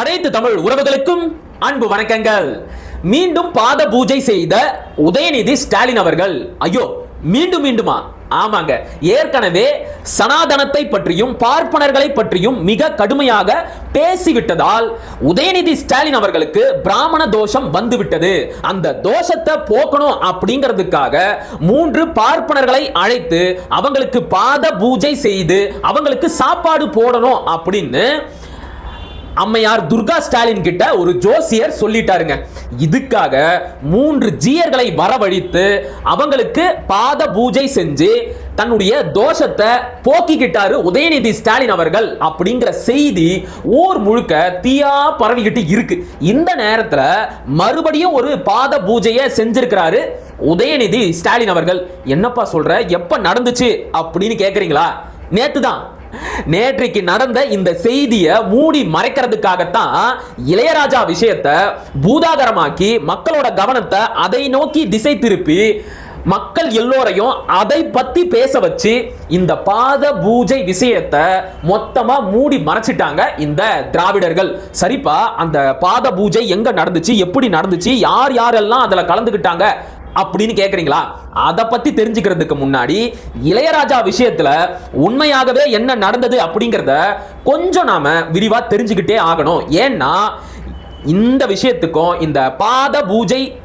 அனைத்து தமிழ் உறவுகளுக்கும் அன்பு வணக்கங்கள். மீண்டும் பாத பூஜை செய்த உதயநிதி ஸ்டாலின் அவர்கள். ஐயோ மீண்டும் மீண்டுமா? ஆமாங்க. ஏற்கனவே சனாதனத்தை பற்றியும் பார்ப்பனர்களை பற்றியும் மிக கடுமையாக பேசிவிட்டதால் உதயநிதி ஸ்டாலின் அவர்களுக்கு பிராமண தோஷம் வந்துவிட்டது. அந்த தோஷத்தை போக்கணும் அப்படிங்கிறதுக்காக மூன்று பார்ப்பனர்களை அழைத்து அவங்களுக்கு பாத பூஜை செய்து அவங்களுக்கு சாப்பாடு போடணும் அப்படின்னு அம்மையார் துர்கா ஸ்டாலின் கிட்ட ஒரு ஜோசியர் சொல்லிட்டாருங்க. இதுக்காக மூன்று ஜீயர்களை வரவழைத்து அவங்களுக்கு பாத பூஜை செஞ்சு தன்னுடைய தோஷத்தை போக்கிக்கிட்டாரு உதயநிதி ஸ்டாலின் அவர்கள் அப்படிங்கிற செய்தி ஊர் முழுக்க தீயா பரவிக்கிட்டு இருக்கு. இந்த நேரத்துல மறுபடியும் ஒரு பாத பூஜையை செஞ்சிருக்கிறாரு உதயநிதி ஸ்டாலின் அவர்கள். என்னப்பா சொல்ற? எப்ப நடந்துச்சு அப்படின்னு கேக்குறீங்களா? நேத்து தான் நேற்றைக்கு நடந்த இந்த செய்தியை மூடி மறைக்கிறதுக்காகத்தான் இளையராஜா விஷயத்தை பூதாகரமாக்கி மக்களோட கவனத்தை அதை நோக்கி திசை திருப்பி மக்கள் எல்லோரையும் அதை பத்தி பேச வச்சு இந்த பாத பூஜை விஷயத்தை மொத்தமா மூடி மறைச்சிட்டாங்க இந்த திராவிடர்கள். சரிப்பா அந்த பாத பூஜை எங்க நடந்துச்சு? எப்படி நடந்துச்சு? யார் யாரெல்லாம் அதுல கலந்துக்கிட்டாங்க அப்படின்னு கேக்குறீங்களா? அதை பத்தி தெரிஞ்சுக்கிறதுக்கு முன்னாடி இளையராஜா விஷயத்துல உண்மையாகவே என்ன நடந்தது அப்படிங்கிறத கொஞ்சம் நாம விரிவா தெரிஞ்சுக்கிட்டே ஆகணும். ஏன்னா இந்த விஷயத்துக்கும் இந்த பாத பூஜை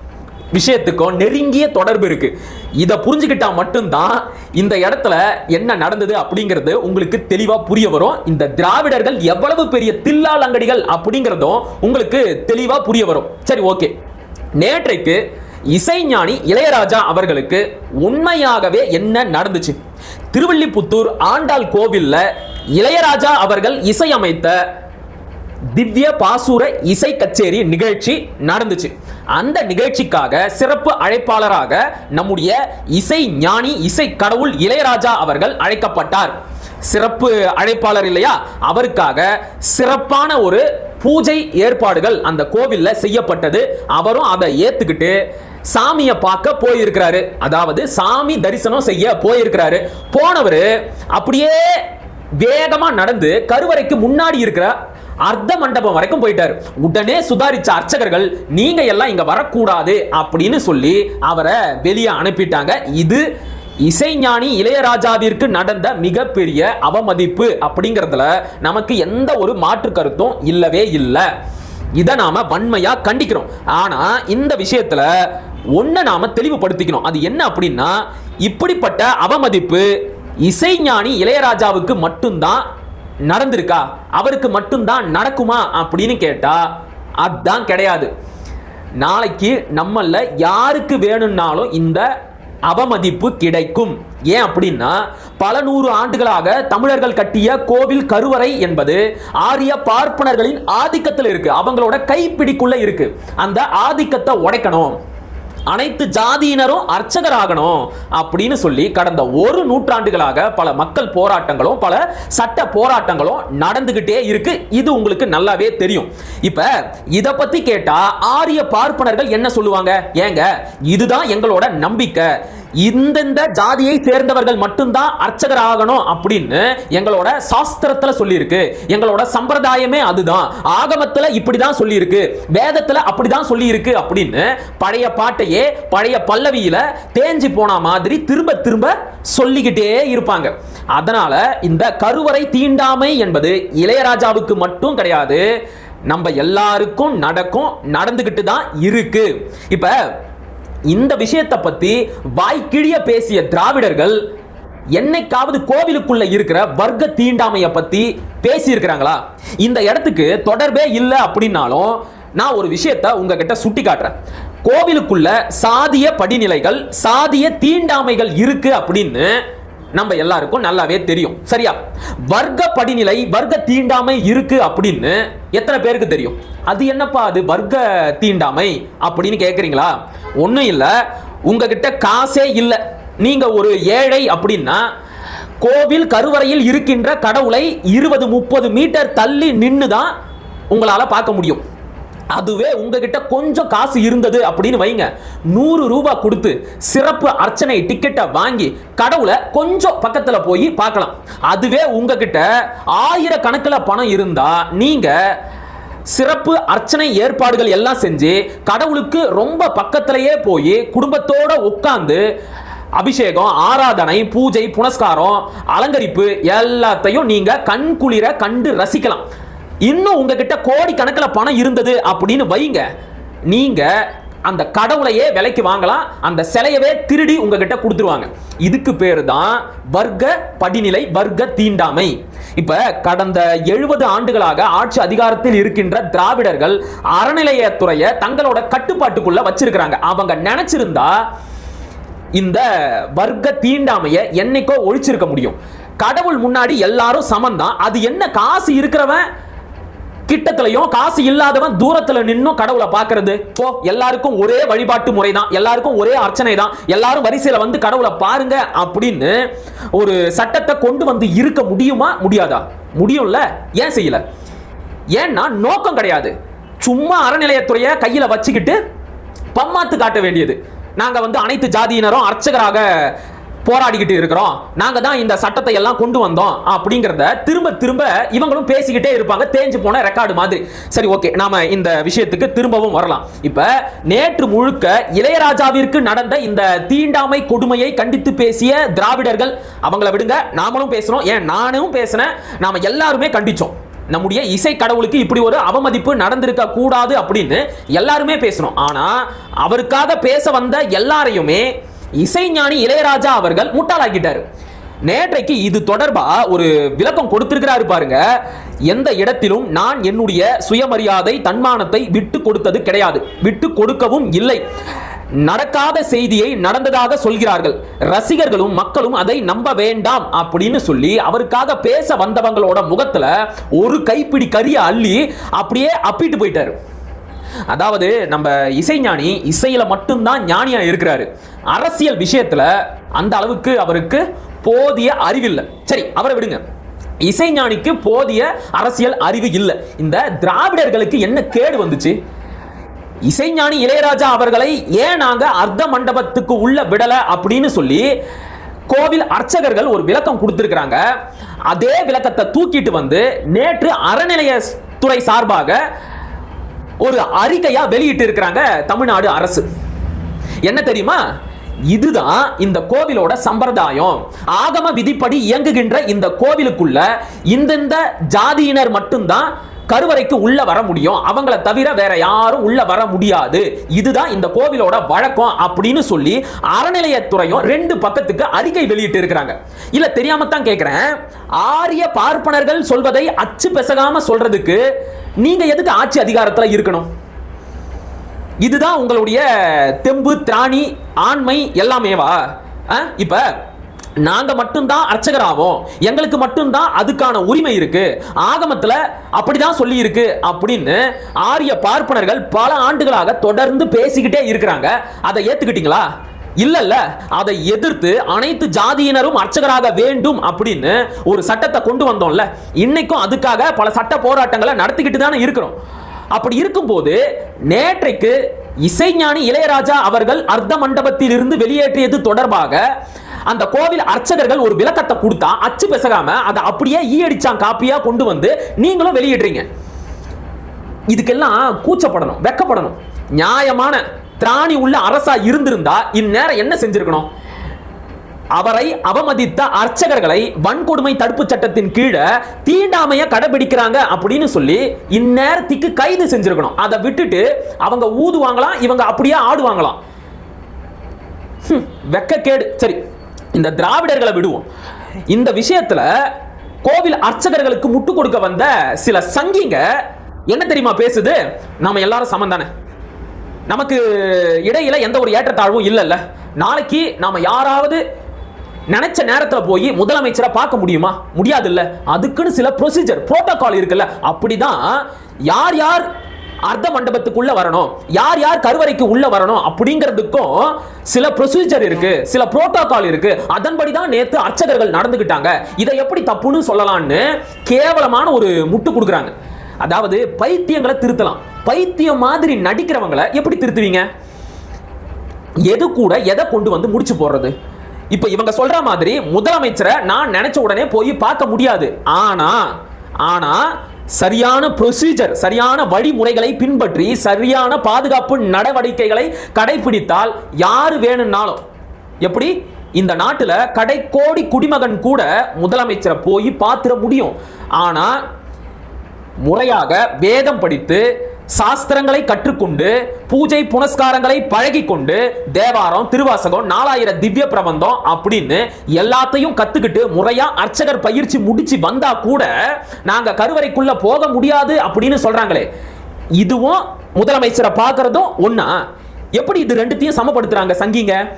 விஷயத்துக்கும் நெருங்கிய தொடர்பு இருக்கு. இதை புரிஞ்சுக்கிட்டா மட்டும்தான் இந்த இடத்துல என்ன நடந்தது அப்படிங்கிறது உங்களுக்கு தெளிவா புரிய வரும். இந்த திராவிடர்கள் எவ்வளவு பெரிய தில்லால் அங்கடிகள் அப்படிங்கிறதும் உங்களுக்கு தெளிவா புரிய வரும். சரி ஓகே. நேற்றைக்கு இசைஞானி இளையராஜா அவர்களுக்கு உண்மையாகவே என்ன நடந்துச்சு? திருவள்ளிபுத்தூர் ஆண்டாள் கோவில்ல இளையராஜா அவர்கள் இசையமைத்த திவ்ய பாசுர இசை கச்சேரி நிகழ்ச்சி நடந்துச்சு. அந்த நிகழ்ச்சிக்காக சிறப்பு அழைப்பாளராக நம்முடைய இசை ஞானி இசை கடவுள் இளையராஜா அவர்கள் அழைக்கப்பட்டார். சிறப்பு அழைப்பாளர் இல்லையா? அவருக்காக சிறப்பான ஒரு பூஜை ஏற்பாடுகள் அந்த கோவில்ல செய்யப்பட்டது. அவரும் அதை ஏற்றுக்கிட்டு சாமியை பார்க்க போயிருக்கிறாரு. அதாவது சாமி தரிசனம் செய்ய போயிருக்கிறாரு. போனவர் அப்படியே வேகமா நடந்து கருவறைக்கு முன்னாடி இருக்கிற அர்த்த மண்டபம் வரைக்கும் போயிட்டார். உடனே சுதாரிச்ச அர்ச்சகர்கள் நீங்க எல்லாம் இங்க வரக்கூடாது அப்படின்னு சொல்லி அவரை வெளியே அனுப்பிட்டாங்க. இது இசைஞானி இளையராஜாவிற்கு நடந்த மிகப்பெரிய அவமதிப்பு அப்படிங்கிறதுல நமக்கு எந்த ஒரு மாற்று கருத்தும் இல்லவே இல்லை. இதை நாம வன்மையா கண்டிக்கிறோம். ஆனா இந்த விஷயத்துல ஒன்றை நாம் தெளிவுபடுத்திக்கணும். அது என்ன அப்படின்னா இப்படிப்பட்ட அவமதிப்பு இசைஞானி இளையராஜாவுக்கு மட்டும்தான் நடந்திருக்கா? அவருக்கு மட்டும்தான் நடக்குமா அப்படின்னு கேட்டால் அதுதான் கிடையாது. நாளைக்கு நம்மள யாருக்கு வேணும்னாலும் இந்த அவமதிப்பு கிடைக்கும். ஏன் அப்படின்னா பல நூறு ஆண்டுகளாக தமிழர்கள் கட்டிய கோவில் கருவறை என்பது ஆரிய பார்ப்பனர்களின் ஆதிக்கத்தில் இருக்கு. அவங்களோட கைப்பிடிக்குள்ள இருக்கு. அந்த ஆதிக்கத்தை உடைக்கணும். அனைத்து ஜாதியினரும் அர்ச்சகராகணும் அப்படின்னு சொல்லி கடந்த ஒரு நூற்றாண்டுகளாக பல மக்கள் போராட்டங்களும் பல சட்ட போராட்டங்களும் நடந்துகிட்டே இருக்கு. இது உங்களுக்கு நல்லாவே தெரியும். இப்ப இத பத்தி கேட்டா ஆரிய பார்ப்பனர்கள் என்ன சொல்லுவாங்க? ஏங்க இதுதான் எங்களோட நம்பிக்கை. இந்தந்த ஜாதியை சேர்ந்தவர்கள் மட்டும்தான் அர்ச்சகர் ஆகணும் அப்படின்னு எங்களோட சாஸ்திரத்துல சொல்லியிருக்கு. எங்களோட சம்பிரதாயமே அதுதான். ஆகமத்துல இப்படிதான் சொல்லியிருக்கு. வேதத்துல அப்படிதான் சொல்லியிருக்கு அப்படின்னு பழைய பாட்டையே பழைய பல்லவியில தேஞ்சு போன மாதிரி திரும்ப திரும்ப சொல்லிக்கிட்டே இருப்பாங்க. அதனால இந்த கருவறை தீண்டாமை என்பது இளையராஜாவுக்கு மட்டும் கிடையாது. நம்ம எல்லாருக்கும் நடக்கும் நடந்துகிட்டு தான் இருக்கு. இப்ப இந்த விஷயத்தை பத்தி வாய்க்கிழிய பேசிய திராவிடர்கள் என்னைக்காவது கோவிலுக்குள்ள இருக்கிற வர்க்க தீண்டாமைய பத்தி பேசியிருக்கிறாங்களா? இந்த இடத்துக்கு தொடர்பே இல்லை அப்படின்னாலும் நான் ஒரு விஷயத்தை உங்ககிட்ட சுட்டி காட்டுறேன் கோவிலுக்குள்ள சாதிய படிநிலைகள் சாதிய தீண்டாமைகள் இருக்கு அப்படின்னு நம்ம எல்லாருக்கும் நல்லாவே தெரியும். சரியா? வர்க்க படிநிலை வர்க்க தீண்டாமை இருக்கு அப்படின்னு எத்தனை பேருக்கு தெரியும்? அது என்னப்பா அது வர்க்க தீண்டாமை அப்படின்னு கேட்குறீங்களா ஒன்றும் இல்லை. உங்ககிட்ட காசே இல்லை. நீங்கள் ஒரு ஏழை அப்படின்னா கோவில் கருவறையில் இருக்கின்ற கடவுளை இருபது முப்பது மீட்டர் தள்ளி நின்று தான் உங்களால் பார்க்க முடியும். அதுவே உங்ககிட்ட கொஞ்சம் காசு இருந்தது அப்படின்னு வைங்க. நூறு ரூபாய் கொடுத்து சிறப்பு அர்ச்சனை டிக்கெட்டை வாங்கி கடவுளை கொஞ்சம் பக்கத்தில் போய் பார்க்கலாம். அதுவே உங்ககிட்ட ஆயிரக்கணக்கில் பணம் இருந்தால் நீங்கள் சிறப்பு அர்ச்சனை ஏற்பாடுகள் எல்லாம் செஞ்சு கடவுளுக்கு ரொம்ப பக்கத்திலேயே போய் குடும்பத்தோட உட்காந்து அபிஷேகம் ஆராதனை பூஜை புனஸ்காரம் அலங்கரிப்பு எல்லாத்தையும் நீங்க கண் குளிர கண்டு ரசிக்கலாம். இன்னும் உங்ககிட்ட கோடி கணக்கில் பணம் இருந்தது அப்படின்னு வைங்க. நீங்க அந்த கடவுளையே விலைக்கு வாங்கலாம் அந்த சிலையவே திருடி உங்ககிட்ட கொடுத்துருவாங்க. இதுக்கு பேர் தான் வர்க்க படிநிலை வர்க்க தீண்டாமை. இப்ப கடந்த எழுபது ஆண்டுகளாக ஆட்சி அதிகாரத்தில் இருக்கின்ற திராவிடர்கள் அறநிலையத்துறையை தங்களோட கட்டுப்பாட்டுக்குள்ள வச்சிருக்கிறாங்க. அவங்க நினைச்சிருந்தா இந்த வர்க்க தீண்டாமைய என்னைக்கோ ஒழிச்சிருக்க முடியும். கடவுள் முன்னாடி எல்லாரும் சமந்தான். அது என்ன காசு இருக்கிறவன்? கிட்டத்துலயும் காசு இல்லாதவன் தூரத்துல நின்னும் கடவுளை பார்க்கறது. போ எல்லாருக்கும் ஒரே வழிபாட்டு முறை தான் எல்லாருக்கும் ஒரே அர்ச்சனை தான் எல்லாரும் வரிசையில வந்து கடவுளை பாருங்க அப்படின்னு ஒரு சட்டத்தை கொண்டு வந்து இருக்க முடியுமா? முடியாதா? முடியும்ல. ஏன் செய்யல? ஏன்னா நோக்கம் கிடையாது. சும்மா அறநிலையத்துறையை கையில வச்சுக்கிட்டு பம்மாத்து காட்ட வேண்டியது. நாங்க வந்து அனைத்து ஜாதியினரும் அர்ச்சகராக போராடிக்கிட்டு இருக்கிறோம். நாங்க தான் இந்த சட்டத்தை எல்லாம் கொண்டு வந்தோம் அப்படிங்கறத திரும்ப திரும்ப இவங்களும் பேசிக்கிட்டே இருப்பாங்க. தேஞ்சு போன ரெக்கார்டு மாதிரி. சரி ஓகே நாம இந்த விஷயத்துக்கு திரும்பவும் வரலாம். இப்ப நேற்று முழுக்க இளையராஜாவிற்கு நடந்த இந்த தீண்டாமை கொடுமையை கண்டித்து பேசிய திராவிடர்கள் அவங்கள விடுங்க. நாமளும் பேசுறோம். ஏன்? நானும் பேசினேன். நாம எல்லாருமே கண்டிச்சோம். நம்முடைய இசை கடவுளுக்கு இப்படி ஒரு அவமதிப்பு நடந்திருக்க கூடாது அப்படின்னு எல்லாருமே பேசணும் ஆனா அவருக்காக பேச வந்த எல்லாரையுமே இசைஞானி இளையராஜா அவர்கள் முட்டாளாக்கிட்டாரு நேற்றைக்கு இது தொடர்பா ஒரு விளக்கம் கொடுத்திருக்கிறாரு பாருங்க. எந்த இடத்திலும் நான் என்னுடைய சுயமரியாதை தன்மானத்தை விட்டு கொடுத்தது கிடையாது. விட்டு கொடுக்கவும் இல்லை. நடக்காத செய்தியை நடந்ததாக சொல்கிறார்கள். ரசிகர்களும் மக்களும் அதை நம்ப வேண்டாம் அப்படின்னு சொல்லி அவருக்காக பேச வந்தவங்களோட முகத்துல ஒரு கைப்பிடி கறியை அள்ளி அப்படியே அப்பிட்டு போயிட்டாரு. அதாவது நம்ம இசைஞானி இசையில மட்டும்தான் ஞானியா இருக்கிறாரு. அரசியல் விஷயத்துல அந்த அளவுக்கு அவருக்கு போதிய அறிவில்லை சரி அவரை விடுங்க. இசைஞானிக்கு போதிய அரசியல் அறிவு இல்லை. இந்த திராவிடர்களுக்கு என்ன கேடு வந்துச்சு? இசைஞானி இளையராஜா அவர்களை ஏன் நாங்க அர்த்த மண்டபத்துக்கு உள்ள விடல அப்படின்னு சொல்லி கோவில் அர்ச்சகர்கள் ஒரு விளக்கம் கொடுத்திருக்கிறாங்க. அதே விளக்கத்தை தூக்கிட்டு வந்து நேற்று அறநிலையத்துறை சார்பாக ஒரு அறிக்கையா வெளியிட்டு இருக்கிறாங்க தமிழ்நாடு அரசு. என்ன தெரியுமா? இதுதான் இந்த கோவிலோட சம்பிரதாயம். ஆகம விதிப்படி இயங்குகின்ற இந்த கோவிலுக்குள்ள இந்தந்த ஜாதியினர் மட்டும்தான் கருவறைக்கு உள்ள வர முடியும். அவங்கள தவிர வேற யாரும் உள்ள வர முடியாது. இதுதான் இந்த கோவிலோட வழக்கம் அப்படின்னு சொல்லி அறநிலையத்துறையும் ரெண்டு பக்கத்துக்கு அறிக்கை வெளியிட்டு இருக்கிறாங்க. இல்ல தெரியாம தான் கேட்கிறேன் ஆரிய பார்ப்பனர்கள் சொல்வதை அச்சு பெசகாம சொல்றதுக்கு நீங்க எதுக்கு ஆட்சி அதிகாரத்துல இருக்கணும்? இதுதான் உங்களுடைய தெம்பு திராணி ஆண்மை எல்லாமேவா? ஆ? இப்ப நாங்க மட்டும்தான் அர்ச்சகராவோம். எங்களுக்கு மட்டும்தான் அதுக்கான உரிமை இருக்கு. ஆகமத்துல அப்படிதான் சொல்லி இருக்கு அப்படின்னு ஆரிய பார்ப்பனர்கள் பல ஆண்டுகளாக தொடர்ந்து பேசிக்கிட்டே இருக்கிறாங்க. அதை ஏத்துக்கிட்டீங்களா? இல்ல இல்ல அதை எதிர்த்து அனைத்து ஜாதியினரும் அர்ச்சகராக வேண்டும் அப்படின்னு ஒரு சட்டத்தை கொண்டு வந்தோம்ல. இன்னைக்கும் அதுக்காக பல சட்ட போராட்டங்களை நடத்திக்கிட்டு தானே இருக்கிறோம். அப்படி இருக்கும்போது நேற்றைக்கு இசைஞானி இளையராஜா அவர்கள் அர்த்த மண்டபத்தில் இருந்து வெளியேற்றியது தொடர்பாக அந்த கோவில் அர்ச்சகர்கள் ஒரு விளக்கத்தை கொடுத்தா அச்சு பெசகாம அதை அப்படியே ஈ அடிச்சான் காப்பியா கொண்டு வந்து நீங்களும் வெளியிடுறீங்க. இதுக்கெல்லாம் கூச்சப்படணும் வெக்கப்படணும். நியாயமான திராணி உள்ள அரசா இருந்திருந்தா இந்நேரம் என்ன செஞ்சிருக்கணும்? அவரை அவமதித்த அர்ச்சகர்களை வன்கொடுமை தடுப்பு சட்டத்தின் கீழே தீண்டாமைய கடைபிடிக்கிறாங்க அப்படின்னு சொல்லி இந்நேரத்துக்கு கைது செஞ்சிருக்கணும். அதை விட்டுட்டு அவங்க ஊதுவாங்களாம் இவங்க அப்படியே ஆடுவாங்களாம். ஹம், வெக்கக்கேடு. சரி இந்த திராவிடர்களை விடுவோம். இந்த விஷயத்துல கோவில் அர்ச்சகர்களுக்கு முட்டு கொடுக்க வந்த சில சங்கிங்க என்ன தெரியுமா பேசுது? நம்ம எல்லாரும் சமம் தானே? நமக்கு இடையில எந்த ஒரு ஏற்றத்தாழ்வும் இல்லைல்ல. நாளைக்கு நாம யாராவது நினைச்ச நேரத்தில் போய் முதலமைச்சரை பார்க்க முடியுமா? முடியாது இல்லை அதுக்குன்னு சில ப்ரொசீஜர் புரோட்டோகால் இருக்குல்ல. அப்படிதான் யார் யார் அர்த்த மண்டபத்துக்குள்ள வரணும். யார் யார் கருவறைக்கு உள்ள வரணும் அப்படிங்கிறதுக்கும் சில ப்ரொசீஜர் இருக்கு சில புரோட்டோகால் இருக்கு. அதன்படி தான் நேத்து அர்ச்சகர்கள் நடந்துகிட்டாங்க. இதை எப்படி தப்புன்னு சொல்லலாம்னு கேவலமான ஒரு முட்டு கொடுக்குறாங்க. அதாவது பைத்தியங்களை திருத்தலாம். பைத்தியம் மாதிரி நடிக்கிறவங்களை எப்படி திருத்துவீங்க? எது கூட எதை கொண்டு வந்து முடிச்சு போடுறது? இப்போ இவங்க சொல்ற மாதிரி முதலமைச்சரை நான் நினைச்ச உடனே போய் பார்க்க முடியாது. ஆனா ஆனா சரியான ப்ரொசீஜர் சரியான வழிமுறைகளை பின்பற்றி சரியான பாதுகாப்பு நடவடிக்கைகளை கடைபிடித்தால் யார் வேணும்னாலும் எப்படி? இந்த நாட்டுல கடைக்கோடி குடிமகன் கூட முதலமைச்சரை போய் பார்த்துட முடியும். ஆனால் முறையாக வேதம் படித்து சாஸ்திரங்களை கற்றுக்கொண்டு பூஜை புனஸ்காரங்களை பழகி கொண்டு தேவாரம் திருவாசகம் நாலாயிரம் திவ்ய பிரபந்தம் அப்படின்னு எல்லாத்தையும் கத்துக்கிட்டு முறையா அர்ச்சகர் பயிற்சி முடிச்சு வந்தா கூட நாங்க கருவறைக்குள்ள போக முடியாது அப்படின்னு சொல்றாங்களே. இதுவும் முதலமைச்சரை பார்க்கறதும் ஒன்னா எப்படி இது ரெண்டுத்தையும் சமப்படுத்துறாங்க சங்கிங்க?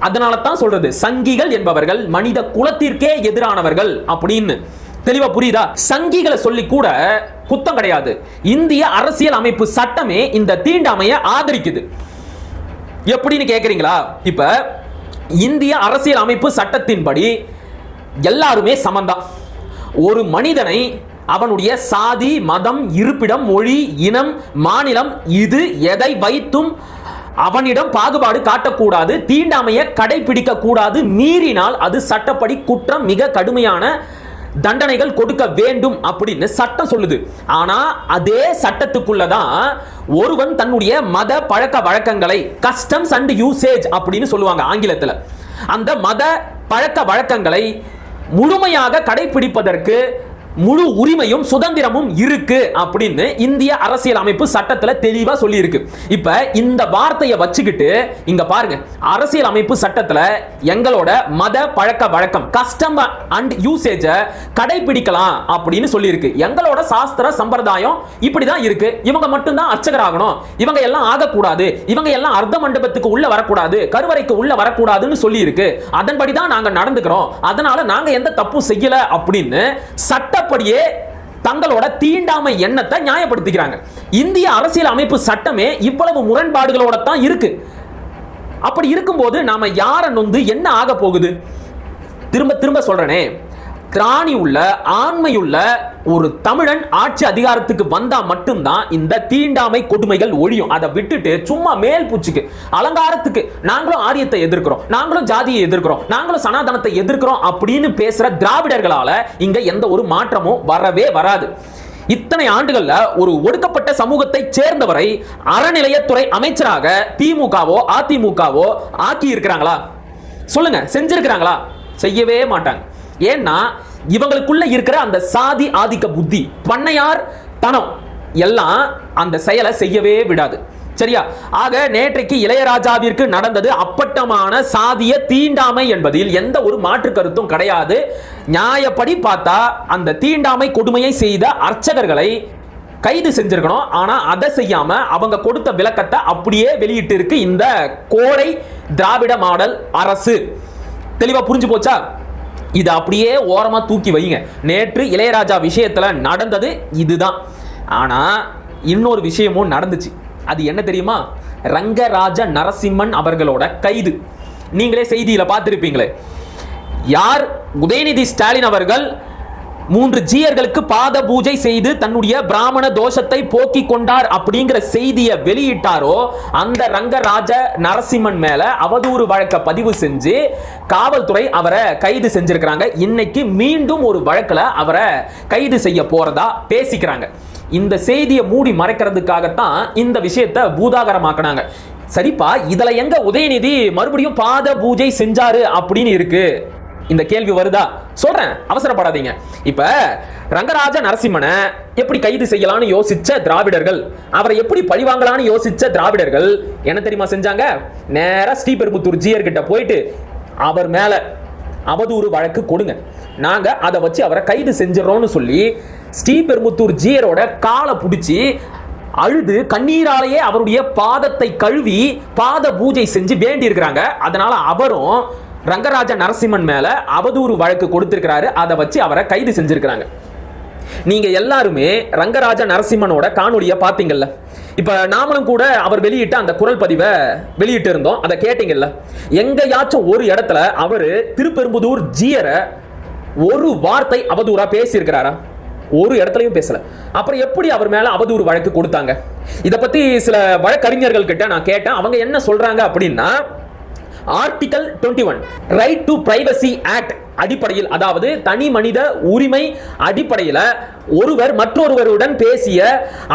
அதனால தான் சொல்றது சங்கிகள் என்பவர்கள் மனித குலத்திற்கே எதிரானவர்கள் அப்படின்னு. தெளிவா புரியுதா? சங்கிகளை சொல்லி கூட குத்தம் கிடையாது. இந்திய அரசியல் அமைப்பு சட்டமே இந்த தீண்டாமையை ஆதரிக்குது. எப்படின்னு கேக்குறீங்களா? இப்ப இந்திய அரசியல் அமைப்பு சட்டத்தின்படி எல்லாருமே சமந்தான் ஒரு மனிதனை அவனுடைய சாதி மதம் இருப்பிடம் மொழி இனம் மாநிலம் இது எதை வைத்தும் அவனிடம் பாகுபாடு காட்டக்கூடாது தீண்டாமையை கடைபிடிக்க கூடாது மீறினால் அது சட்டப்படி குற்றம் மிக கடுமையான தண்டனைகள் கொடுக்க வேண்டும் அப்படின்னு சட்டம் சொல்லுது. ஆனா அதே சட்டத்துக்குள்ளதான் ஒருவன் தன்னுடைய மத பழக்க வழக்கங்களை கஸ்டம்ஸ் அண்ட் யூசேஜ் அப்படின்னு சொல்லுவாங்க ஆங்கிலத்துல. அந்த மத பழக்க வழக்கங்களை முழுமையாக கடைபிடிப்பதற்கு முழு உரிமையும் சுதந்திரமும் இருக்கு அப்படின்னு இந்திய அரசியல் அமைப்பு சட்டத்துல தெளிவா சொல்லி இருக்கு இப்ப இந்த வார்த்தையை வச்சுக்கிட்டு இங்க பாருங்க அரசியல் அமைப்பு சட்டத்துல எங்களோட மத பழக்க வழக்கம் கஸ்டம் அண்ட் யூசேஜ கடைபிடிக்கலாம் அப்படின்னு சொல்லி இருக்கு எங்களோட சாஸ்திர சம்பிரதாயம் இப்படிதான் இருக்கு. இவங்க மட்டும்தான் அர்ச்சகர் ஆகணும் இவங்க எல்லாம் ஆகக்கூடாது. இவங்க எல்லாம் அர்த்த மண்டபத்துக்கு உள்ள வரக்கூடாது. கருவறைக்கு உள்ள வரக்கூடாதுன்னு சொல்லி இருக்கு அதன்படி தான் நாங்க நடந்துக்கிறோம். அதனால நாங்க எந்த தப்பும் செய்யல அப்படின்னு சட்ட சட்டப்படியே தங்களோட தீண்டாமை எண்ணத்தை நியாயப்படுத்திக்கிறாங்க. இந்திய அரசியல் அமைப்பு சட்டமே இவ்வளவு முரண்பாடுகளோட தான் இருக்கு. அப்படி இருக்கும்போது நாம யாரை நொந்து என்ன ஆக போகுது? திரும்ப திரும்ப சொல்றேனே. திராணி உள்ள ஆண்மையுள்ள ஒரு தமிழன் ஆட்சி அதிகாரத்துக்கு வந்தா மட்டும்தான் இந்த தீண்டாமை கொடுமைகள் ஒழியும். அதை விட்டுட்டு சும்மா மேல் பூச்சிக்கு அலங்காரத்துக்கு நாங்களும் ஆரியத்தை எதிர்க்கிறோம் நாங்களும் ஜாதியை எதிர்க்கிறோம் நாங்களும் சனாதனத்தை எதிர்க்கிறோம் அப்படின்னு பேசுற திராவிடர்களால இங்க எந்த ஒரு மாற்றமும் வரவே வராது. இத்தனை ஆண்டுகள்ல ஒரு ஒடுக்கப்பட்ட சமூகத்தை சேர்ந்தவரை அறநிலையத்துறை அமைச்சராக திமுகவோ அதிமுகவோ ஆக்கி இருக்கிறாங்களா சொல்லுங்க செஞ்சிருக்கிறாங்களா? செய்யவே மாட்டாங்க. ஏன்னா இவங்களுக்குள்ள இருக்கிற அந்த சாதி ஆதிக்க புத்தி பண்ணையார் தனம் எல்லாம் அந்த செயலை செய்யவே விடாது. சரியா? ஆக நேற்றைக்கு இளையராஜாவிற்கு நடந்தது அப்பட்டமான சாதிய தீண்டாமை என்பதில் எந்த ஒரு மாற்று கருத்தும் கிடையாது. நியாயப்படி பார்த்தா அந்த தீண்டாமை கொடுமையை செய்த அர்ச்சகர்களை கைது செஞ்சிருக்கணும். ஆனா அதை செய்யாம அவங்க கொடுத்த விளக்கத்தை அப்படியே வெளியிட்டு இருக்கு இந்த கோடை திராவிட மாடல் அரசு. தெளிவா புரிஞ்சு போச்சா? இது அப்படியே ஓரமாக தூக்கி வைங்க. நேற்று இளையராஜா விஷயத்தில் நடந்தது இதுதான். ஆனால் இன்னொரு விஷயமும் நடந்துச்சு. அது என்ன தெரியுமா? ரங்கராஜ நரசிம்மன் அவர்களோட கைது. நீங்களே செய்தியில் பார்த்துருப்பீங்களே. யார்? உதயநிதி ஸ்டாலின் அவர்கள் மூன்று ஜீயர்களுக்கு பாத பூஜை செய்து தன்னுடைய பிராமண தோஷத்தை போக்கிக் கொண்டார் அப்படிங்கிற செய்தியை வெளியிட்டாரோ அந்த ரங்கராஜ நரசிம்மன் மேல அவதூறு வழக்க பதிவு செஞ்சு காவல்துறை அவரை கைது செஞ்சிருக்கிறாங்க. இன்னைக்கு மீண்டும் ஒரு வழக்கில் அவரை கைது செய்ய போறதா பேசிக்கிறாங்க. இந்த செய்தியை மூடி மறைக்கிறதுக்காகத்தான் இந்த விஷயத்தை பூதாகரமாக்குனாங்க. சரிப்பா இதுல எங்க உதயநிதி மறுபடியும் பாத பூஜை செஞ்சாரு அப்படின்னு இருக்கு. இந்த கேள்வி வருதா? சொல்றேன். அவசரப்படாதீங்க. இப்ப ரங்கராஜ நரசிம்மனை எப்படி கைது செய்யலாம்னு யோசிச்ச திராவிடர்கள் அவரை எப்படி பழிவாங்கலாம்னு யோசிச்ச திராவிடர்கள் என்ன தெரியுமா செஞ்சாங்க? நேரா ஸ்ரீபெரும்புத்தூர் ஜியர் கிட்ட போயிட்டு அவர் மேல அவதூறு வழக்கு கொடுங்க. நாங்க அதை வச்சு அவரை கைது செஞ்சிடறோம்னு சொல்லி ஸ்ரீபெரும்புத்தூர் ஜியரோட காலை பிடிச்சி அழுது கண்ணீராலேயே அவருடைய பாதத்தை கழுவி பாத பூஜை செஞ்சு வேண்டி இருக்கிறாங்க அதனால அவரும் ரங்கராஜ நரசிம்மன் மேல அவதூறு வழக்கு கொடுத்திருக்கிறாரு. அதை வச்சு அவரை கைது செஞ்சிருக்கிறாங்க. நீங்க எல்லாருமே ரங்கராஜ நரசிம்மனோட காணொலியை பார்த்தீங்கல்ல? இப்ப நாமளும் கூட அவர் வெளியிட்ட அந்த குரல் பதிவை வெளியிட்டு இருந்தோம். அதை கேட்டீங்கல்ல? எங்கயாச்சும் ஒரு இடத்துல அவரு திருப்பெரும்புதூர் ஜியரை ஒரு வார்த்தை அவதூறா பேசியிருக்கிறாரா? ஒரு இடத்துலயும் பேசல. அப்புறம் எப்படி அவர் மேல அவதூறு வழக்கு கொடுத்தாங்க? இதை பத்தி சில வழக்கறிஞர்கள் கிட்ட நான் கேட்டேன். அவங்க என்ன சொல்றாங்க அப்படின்னா article 21 one right to privacy act அடிப்படையில் அதாவது தனி மனித உரிமை அடிப்படையில் ஒருவர் மற்றொருவருடன் பேசிய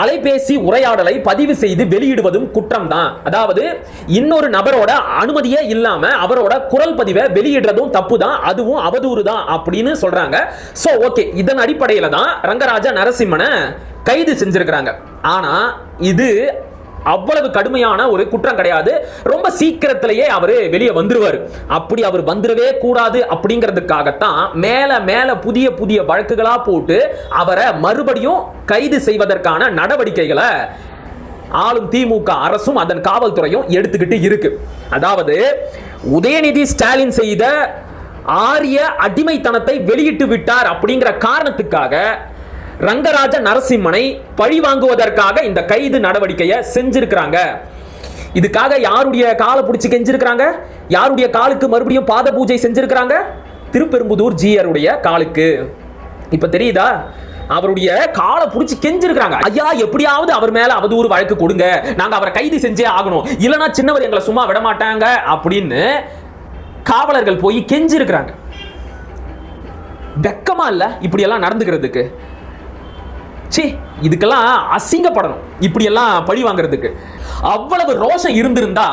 அலைபேசி உரையாடலை பதிவு செய்து வெளியிடுவதும் குற்றம் தான் அதாவது இன்னொரு நபரோட அனுமதியே இல்லாம அவரோட குரல் பதிவை வெளியிடுறதும் தப்பு தான் அதுவும் அவதூறு தான் அப்படின்னு சொல்றாங்க. ஸோ ஓகே இதன் அடிப்படையில் தான் ரங்கராஜா நரசிம்மனை கைது செஞ்சிருக்கிறாங்க. ஆனா இது அவ்வளவு கடுமையான ஒரு குற்றம் கிடையாது. ரொம்ப சீக்கிரத்திலேயே அவர் வெளியே வந்துருவார். அப்படி அவர் வந்துடவே கூடாது அப்படிங்கிறதுக்காகத்தான் மேல மேல புதிய புதிய வழக்குகளா போட்டு அவரை மறுபடியும் கைது செய்வதற்கான நடவடிக்கைகளை ஆளும் திமுக அரசும் அதன் காவல்துறையும் எடுத்துக்கிட்டு இருக்கு. அதாவது உதயநிதி ஸ்டாலின் செய்த ஆரிய அடிமைத்தனத்தை வெளியிட்டு விட்டார் அப்படிங்கிற காரணத்துக்காக ரங்கராஜ நரசிம்மனை பழி வாங்குவதற்காக இந்த கைது நடவடிக்கையை செஞ்சிருக்கிறாங்க. இதுக்காக யாருடைய காலை பிடிச்சி கெஞ்சிருக்கிறாங்க? யாருடைய காலுக்கு மறுபடியும் பாத பூஜை செஞ்சிருக்கிறாங்க? திருப்பெரும்புதூர் ஜீயருடைய காலுக்கு. இப்ப தெரியுதா? அவருடைய காலை பிடிச்சி கெஞ்சிருக்கிறாங்க. ஐயா எப்படியாவது அவர் மேல அவதூறு வழக்கு கொடுங்க. நாங்க அவரை கைது செஞ்சே ஆகணும். இல்லைன்னா சின்னவர் எங்களை சும்மா விட மாட்டாங்க அப்படின்னு காவலர்கள் போய் கெஞ்சிருக்கிறாங்க. வெக்கமா இல்ல இப்படி எல்லாம் நடந்துக்கிறதுக்கு? ச்சீ இதுக்கெல்லாம் அசிங்கப்படணும். இப்படியெல்லாம் பழி வாங்குறதுக்கு. அவ்வளவு ரோஷம் இருந்திருந்தா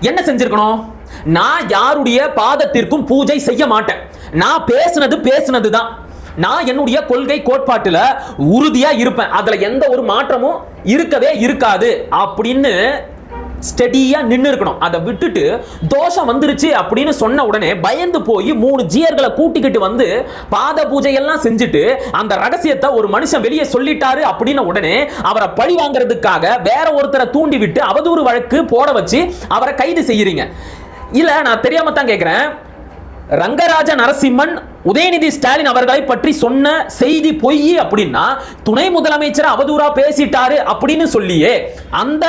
என்ன செஞ்சிருக்கணும்? நான் யாருடைய பாதத்திற்கும் பூஜை செய்ய மாட்டேன். நான் பேசுனது பேசுனது தான் நான் என்னுடைய கொள்கை கோட்பாட்டில் உறுதியாக இருப்பேன். அதில் எந்த ஒரு மாற்றமும் இருக்கவே இருக்காது. அப்படின்னு ஸ்டெடியாக நின்று இருக்கணும் அதை விட்டுட்டு தோஷம் வந்துருச்சு அப்படின்னு சொன்ன உடனே பயந்து போய் மூணு ஜியர்களை கூட்டிக்கிட்டு வந்து பாத பூஜையெல்லாம் செஞ்சுட்டு அந்த ரகசியத்தை ஒரு மனுஷன் வெளியே சொல்லிட்டாரு அப்படின்ன உடனே அவரை பழி வாங்குறதுக்காக வேற ஒருத்தரை தூண்டி விட்டு அவதூறு வழக்கு போட வச்சு அவரை கைது செய்யறீங்க. இல்லை நான் தெரியாம தான் கேட்குறேன் ரங்கராஜ நரசிம்மன் உதயநிதி ஸ்டாலின் அவர்களை பற்றி சொன்ன செய்தி பொய் அப்படின்னா துணை முதலமைச்சர் அவதூறா பேசிட்டாரு அப்படின்னு சொல்லியே அந்த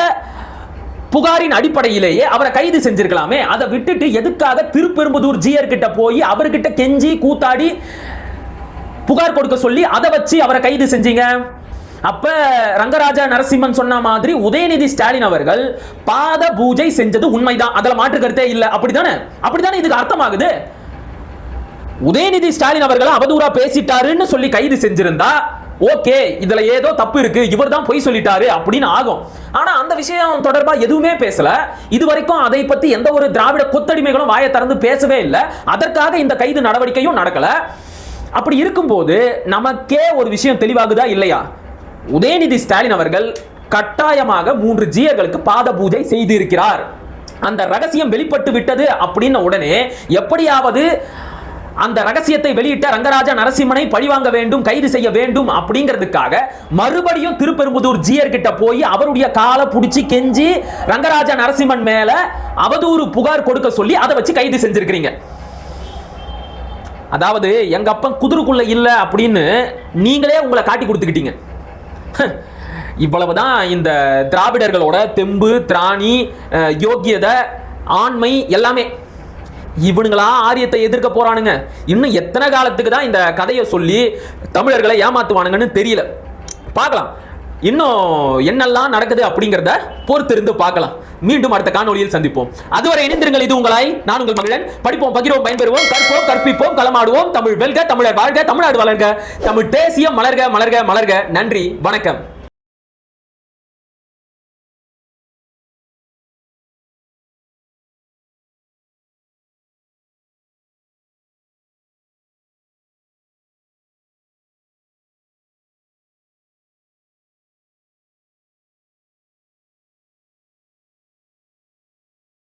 புகாரின் அடிப்படையிலேயே அவரை கைது செஞ்சிருக்கலாமே. அதை விட்டுட்டு எதுக்காக திருப்பெரும்புதூர் ஜியர் கிட்ட போய் அவர்கிட்ட கெஞ்சி கூத்தாடி புகார் கொடுக்க சொல்லி அதை வச்சு அவரை கைது செஞ்சீங்க? அப்ப ரங்கராஜா நரசிம்மன் சொன்ன மாதிரி உதயநிதி ஸ்டாலின் அவர்கள் பாத பூஜை செஞ்சது உண்மைதான். அதுல மாற்று கருத்தே இல்ல. அப்படிதானே அப்படிதானே இதுக்கு அர்த்தமாகுது? உதயநிதி ஸ்டாலின் அவர்கள் அவதூறா பேசிட்டாருன்னு சொல்லி கைது செஞ்சிருந்தா ஓகே இதுல ஏதோ தப்பு இருக்கு இவர் தான் பொய் சொல்லிட்டாரு அப்படின்னு ஆகும். ஆனா அந்த விஷயம் தொடர்பா எதுவுமே பேசல. இது வரைக்கும் அதை பத்தி எந்த ஒரு திராவிட கொத்தடிமைகளும் வாயை திறந்து பேசவே இல்லை. அதற்காக இந்த கைது நடவடிக்கையும் நடக்கல. அப்படி இருக்கும்போது நமக்கே ஒரு விஷயம் தெளிவாகுதா இல்லையா? உதயநிதி ஸ்டாலின் அவர்கள் கட்டாயமாக மூன்று ஜியர்களுக்கு பாத பூஜை செய்திருக்கிறார். அந்த ரகசியம் வெளிப்பட்டு விட்டது அப்படின்ன உடனே எப்படியாவது அந்த ரகசியத்தை வெளியிட்ட ரங்கராஜா நரசிம்மனை பழிவாங்க வேண்டும் கைது செய்ய வேண்டும் அப்படிங்கிறதுக்காக மறுபடியும் திருப்பெரும்புதூர் ஜியர் கிட்ட போய் அவருடைய காலை பிடிச்சி கெஞ்சி ரங்கராஜா நரசிம்மன் மேல அவதூறு புகார் கொடுக்க சொல்லி அதை வச்சு கைது செஞ்சிருக்கிறீங்க. அதாவது எங்க அப்பன் குதிருக்குள்ள இல்ல அப்படின்னு நீங்களே உங்களை காட்டி கொடுத்துக்கிட்டீங்க. இவ்வளவுதான் இந்த திராவிடர்களோட தெம்பு திராணி யோக்கியதை ஆண்மை எல்லாமே. இவனுங்களா ஆரியத்தை எதிர்க்க போறானுங்க? இன்னும் எத்தனை காலத்துக்கு தான் இந்த கதையை சொல்லி தமிழர்களை ஏமாத்துவானுங்கன்னு தெரியல. பார்க்கலாம். இன்னும் என்னெல்லாம் நடக்குது அப்படிங்கிறத பொறுத்திருந்து பார்க்கலாம். மீண்டும் அடுத்த காணொலியில் சந்திப்போம். அதுவரை இணைந்திருங்கள். இது உங்களாய் நான் உங்கள் மகிழன். படிப்போம் பகிர்வோம் பயன்பெறுவோம் கற்போம் கற்பிப்போம் களமாடுவோம். தமிழ் வெல்க தமிழர் வாழ்க தமிழ்நாடு வளர்க. தமிழ் தேசியம் மலர்க மலர்க மலர்க. நன்றி வணக்கம்.